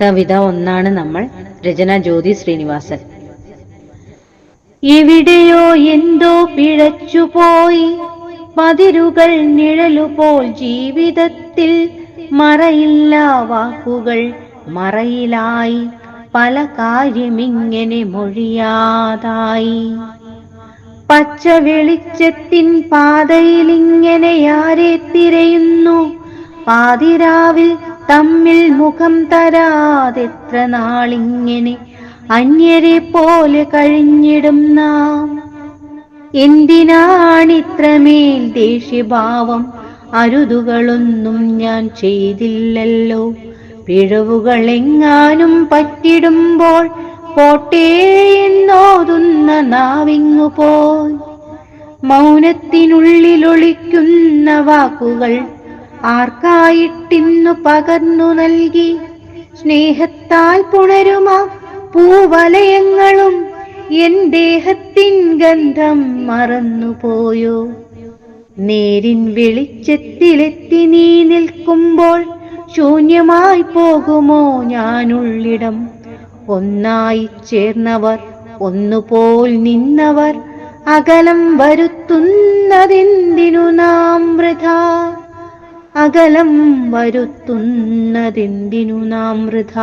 കവിത ഒന്നാണ് നമ്മൾ രചന ജ്യോതി ശ്രീനിവാസൻ. എവിടെയോ എന്തോ പിഴച്ചുപോയി പതിരുകൾ നിഴലുപോൽ ജീവിതത്തിൽ മറയില്ല വാക്കുകൾ. മറയിലായി പല കാര്യമിങ്ങനെ മൊഴിയാതായി. പച്ച വെളിച്ചത്തിൻ പാതയിലിങ്ങനെ ആരെ തിരയുന്നു. പാതിരാവിൽ തമ്മിൽ മുഖം തരാതെത്ര നാളിങ്ങനെ അന്യരെ പോലെ കഴിഞ്ഞിടും നാം. എന്തിനാണിത്രമേൽ ദേഷ്യഭാവം? അരുതുകളൊന്നും ഞാൻ ചെയ്തില്ലല്ലോ. പിഴവുകളെങ്ങാനും പറ്റിടുമ്പോൾ പോട്ടേ എന്നോതുന്ന നാവിങ്ങു പോയി മൗനത്തിനുള്ളിലൊളിക്കുന്ന വാക്കുകൾ ആർക്കായിട്ടിന്നു പകർന്നു നൽകി? സ്നേഹത്താൽ പുണരുമ പൂവലയങ്ങളും. എൻ ദേഹത്തിൻ ഗന്ധം മറന്നുപോയോ? നേരിൻ വെളിച്ചത്തിലെത്തി നീ നിൽക്കുമ്പോൾ ശൂന്യമായി പോകുമോ ഞാനുള്ളിടം? ഒന്നായി ചേർന്നവർ ഒന്നുപോൽ നിന്നവർ അകലം വരുത്തുന്നതെന്തിനു നാം വൃഥ അകലം വരുത്തുന്നതെന്തിനു നാം വൃഥ?